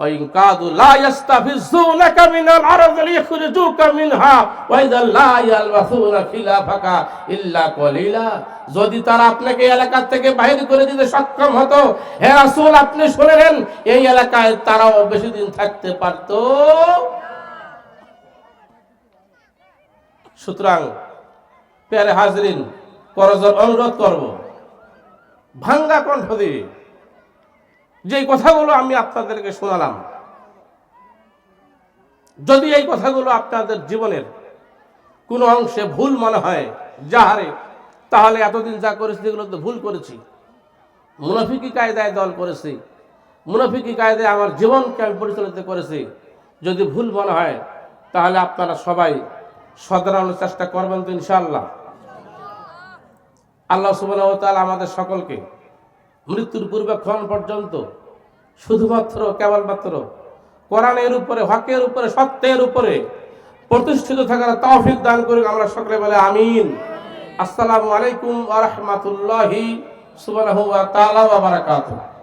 وإن كادوا لا يستفزونك من الأرض ليخرجوك منها وإذا لا يلبثون خلافك إلا قليلا যদি তারা আপনাকে এই এলাকা থেকে বাইরে করে দিতে সক্ষম হতো হে রাসূল আপনি শুনেন এই এলাকায় তারাও বেশি দিন থাকতে পারতো সুতরাং পেয়ারে হাজরিন করজোর অনুরোধ করব ভাঙ্গা কণ্ঠ দিয়ে যে কথাগুলো আমি আপনাদেরকে শোনালাম, যদি এই কথাগুলো আপনাদের জীবনের কোনো অংশে ভুল মনে হয়, যাহারে, তাহলে এতদিন যা করেছি এগুলো তো ভুল করেছি। মুনাফিকি কায়দায় দল করেছি, মুনাফিকি কায়দায় আমার জীবনকে আমি পরিচালিত করেছি। যদি ভুল মনে হয়, তাহলে আপনারা সবাই সদরানোর চেষ্টা করবেন তো ইনশাআল্লাহ। আল্লাহ তাআলা আমাদের সকলকে মৃত্যুর পূর্বেক্ষণ পর্যন্ত শুধুমাত্র, কেবলমাত্র কোরআনের উপরে, হকের উপরে, সত্যের উপরে প্রতিষ্ঠিত থাকার তৌফিক দান করুক আমরা সকলে বলে আমিন। আসসালামু আলাইকুম আ রহমতুল্লাহি সুবাহ বারাকাতুহু।